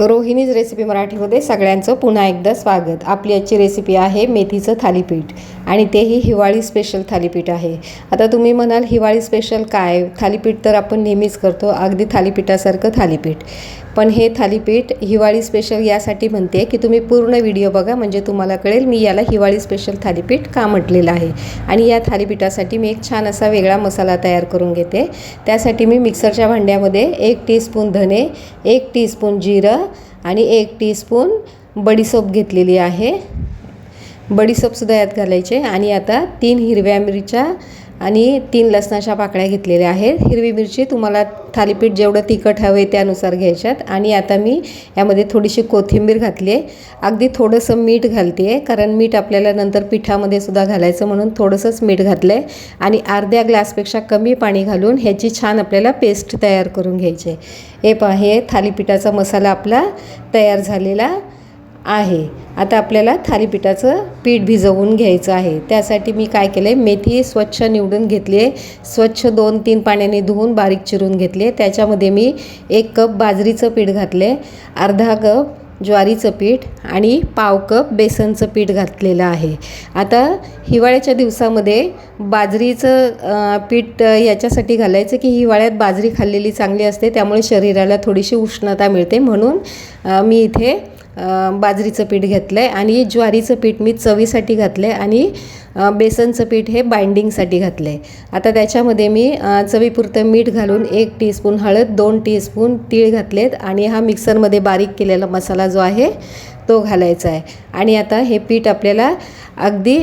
Rohini's recipe मराठीमध्ये सगळ्यांचं पुन्हा एकदा स्वागत. आपली आजची रेसिपी आहे मेथीचं थालीपीठ आणि तेही हिवाळी स्पेशल थालीपीठ आहे. आता तुम्ही म्हणाल हिवाळी स्पेशल काय? थालीपीठ तर आपण नेहमीच करतो अगदी थालीपीठासारखं थालीपीठ. पण हे थालीपीठ हिवाळी स्पेशल यासाठी म्हणते की तुम्ही पूर्ण व्हिडिओ बघा म्हणजे तुम्हाला कळेल मी याला हिवाळी स्पेशल थालीपीठ का म्हटलेलं आहे. आणि या थालीपीठासाठी मी एक छान असा वेगळा मसाला तयार करून घेते. त्यासाठी मी मिक्सरच्या भांड्यामध्ये एक टीस्पून धने एक टीस्पून जिरं आणि एक टीस्पून बडीसोप घेतलेली आहे. बडीसोपसुद्धा यात घालायचे. आणि आता तीन हिरव्या मिरच्या आणि तीन लसणाच्या पाकळ्या घेतलेल्या आहेत. हिरवी मिरची तुम्हाला थालीपीठ जेवढं तिखट हवे आहे त्यानुसार घ्यायच्यात. आणि आता मी यामध्ये थोडीशी कोथिंबीर घातली आहे. अगदी थोडंसं मीठ घालते आहे कारण मीठ आपल्याला नंतर पिठामध्ये सुद्धा घालायचं म्हणून थोडंसंच मीठ घातलं आहे आणि अर्ध्या ग्लासपेक्षा कमी पाणी घालून ह्याची छान आपल्याला पेस्ट तयार करून घ्यायची आहे. हे पहा हे थालीपीठाचा मसाला आपला तयार झालेला आहे. आता आपल्याला थालीपीठाचं पीठ भिजवून घ्यायचं आहे. त्यासाठी मी काय केलं आहे मेथी स्वच्छ निवडून घेतली आहे स्वच्छ दोन तीन पाण्याने धुवून बारीक चिरून घेतली आहे त्याच्यामध्ये मी एक कप बाजरीचं पीठ घातलं आहे अर्धा कप ज्वारीचं पीठ आणि पाव कप बेसनचं पीठ घातलेलं आहे. आता हिवाळ्याच्या दिवसामध्ये बाजरीचं पीठ याच्यासाठी घालायचं की हिवाळ्यात बाजरी खाल्लेली चांगली असते. त्यामुळे शरीराला थोडीशी उष्णता मिळते. म्हणून मी इथे बाजरीचं पीठ घेतलं आहे आणि ज्वारीचं पीठ मी चवीसाठी घातलं आहे आणि बेसनचं पीठ हे बाइंडिंगसाठी घातलं आहे आता त्याच्यामध्ये मी चवीपुरतं मीठ घालून एक टीस्पून हळद दोन टीस्पून तीळ घातलेत आणि हा मिक्सरमध्ये बारीक केलेला मसाला जो आहे तो घालायचा आहे. आणि आता हे पीठ आपल्याला अगदी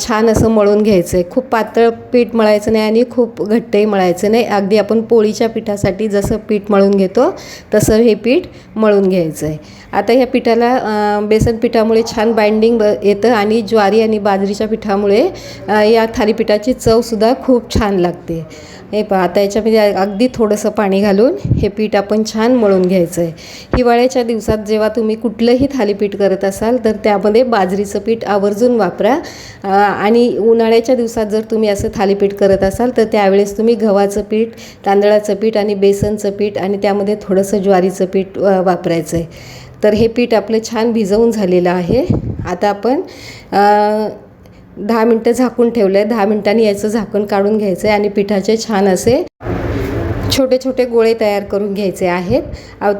छान असं मळून घ्यायचं आहे खूप पातळ पीठ मळायचं नाही आणि खूप घट्टही मळायचं नाही. अगदी आपण पोळीच्या पिठासाठी जसं पीठ मळून घेतो तसं हे पीठ मळून घ्यायचं आहे आता ह्या पिठाला बेसन पिठामुळे छान बाइंडिंग ब येतं आणि ज्वारी आणि बाजरीच्या पिठामुळे या थालीपीठाची चवसुद्धा खूप छान लागते. हे पहा आता याच्यामध्ये अगदी थोडंसं पाणी घालून हे पीठ आपण छान मळून घ्यायचं आहे हिवाळ्याच्या दिवसात जेव्हा तुम्ही कुठलंही थालीपीठ करत असाल तर त्यामध्ये बाजरीचं पीठ आवर्जून वापरा. आणि उन्हाळ्याच्या दिवसात जर तुम्ही असं थालीपीठ करत असाल तर त्यावेळेस तुम्ही गव्हाचं पीठ तांदळाचं पीठ आणि बेसनचं पीठ आणि त्यामध्ये थोडंसं ज्वारीचं पीठ वापरायचं आहे तर हे पीठ आपलं छान भिजवून झालेलं आहे. आता आपण दहा मिनटं झाकून ठेवलं आहे दहा मिनटांनी याचं झाकण काढून घ्यायचं आहे आणि पिठाचे छान असे छोटे छोटे गोळे तयार करून घ्यायचे आहेत.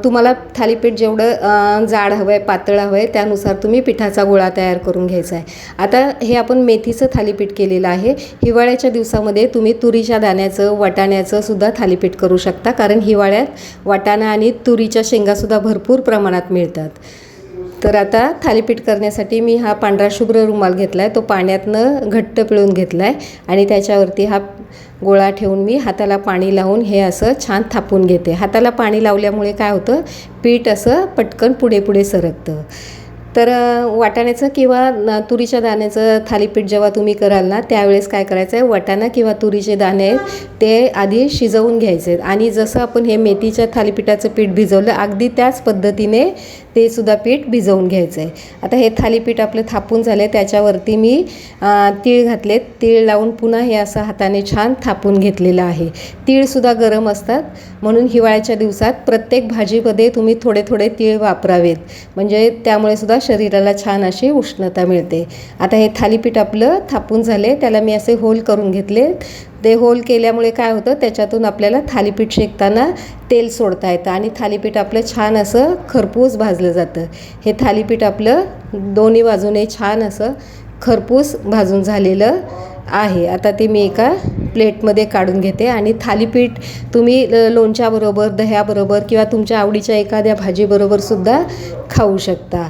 तुम्हाला थालीपीठ जेवढं जाड हवं आहे पातळ हवं आहे त्यानुसार तुम्ही पिठाचा गोळा तयार करून घ्यायचा आहे. आता हे आपण मेथीचं थालीपीठ केलेलं आहे. हिवाळ्याच्या दिवसामध्ये तुम्ही तुरीच्या दाण्याचं वाटाण्याचं सुद्धा थालीपीठ करू शकता कारण हिवाळ्यात वाटाणा आणि तुरीच्या शेंगासुद्धा भरपूर प्रमाणात मिळतात. तर आता थालीपीठ करण्यासाठी मी हा पांढरा शुभ्र रुमाल घेतला आहे तो पाण्यातनं घट्ट पिळून घेतला आहे आणि त्याच्यावरती हा गोळा ठेवून मी हाताला पाणी लावून हे असं छान थापून घेते. हाताला पाणी लावल्यामुळे काय होतं? पीठ असं पटकन पुढे पुढे सरकतं. तर वाटाण्याचं किंवा तुरीच्या दाण्याचं थालीपीठ जेव्हा तुम्ही कराल ना त्यावेळेस काय करायचं आहे वाटाणा किंवा तुरीचे दाणे ते आधी शिजवून घ्यायचे. आहेत आणि जसं आपण हे मेथीच्या थालीपीठाचं पीठ भिजवलं अगदी त्याच पद्धतीने ते सुद्धा पीठ भिजवून घ्यायचं आहे आता हे थालीपीठ आपलं थापून झालं त्याच्यावरती मी तीळ घातले तीळ लावून पुन्हा हे असं हाताने छान थापून घेतलेलं आहे. तीळसुद्धा गरम असतात. म्हणून हिवाळ्याच्या दिवसात प्रत्येक भाजीमध्ये तुम्ही थोडे थोडे तीळ वापरावेत. म्हणजे त्यामुळे सुद्धा शरीराला छान अशी उष्णता मिळते. आता हे थालीपीठ आपलं थापून झाले त्याला मी असे होल करून घेतले. ते होल केल्यामुळे काय होतं त्याच्यातून आपल्याला थालीपीठ शेकताना तेल सोडता येतं आणि थालीपीठ आपलं छान असं खरपूस भाजलं जातं. हे थालीपीठ आपलं दोन्ही बाजूने छान असं खरपूस भाजून झालेलं आहे. आता ते मी एका प्लेटमध्ये काढून घेते आणि थालीपीठ तुम्ही लोणच्याबरोबर दह्याबरोबर किंवा तुमच्या आवडीच्या एखाद्या भाजीबरोबरसुद्धा खाऊ शकता.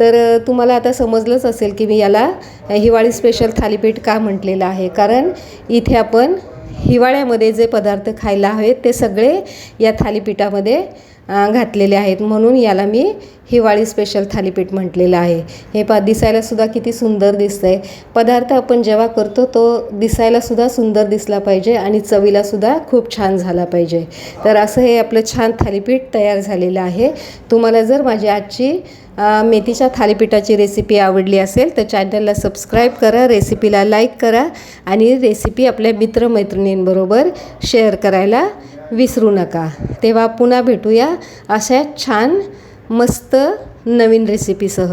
तर तुम्हाला आता समजलंच असेल की मी याला हिवाळी स्पेशल थालीपीठ का म्हटलेलं आहे. कारण इथे आपण हिवाळ्यामध्ये जे पदार्थ खायला हवेत ते सगळे या थालीपीठामध्ये घातलेले आहेत. म्हणून याला मी हिवाळी स्पेशल थालीपीठ म्हटलेलं आहे. हे पा दिसायलासुद्धा किती सुंदर दिसतं आहे पदार्थ आपण जेव्हा करतो तो दिसायलासुद्धा सुंदर दिसला पाहिजे आणि चवीलासुद्धा खूप छान झाला पाहिजे. तर असं हे आपलं छान थालीपीठ तयार झालेलं आहे. तुम्हाला जर माझी आजची मेथीच्या थालीपीठाची रेसिपी आवडली असेल तर चॅनलला सबस्क्राईब करा रेसिपीला लाईक करा आणि रेसिपी आपल्या मित्रमैत्रिणींबरोबर शेअर करायला विसरू नका. तेव्हा पुन्हा भेटूया अशा छान मस्त नवीन रेसिपीसह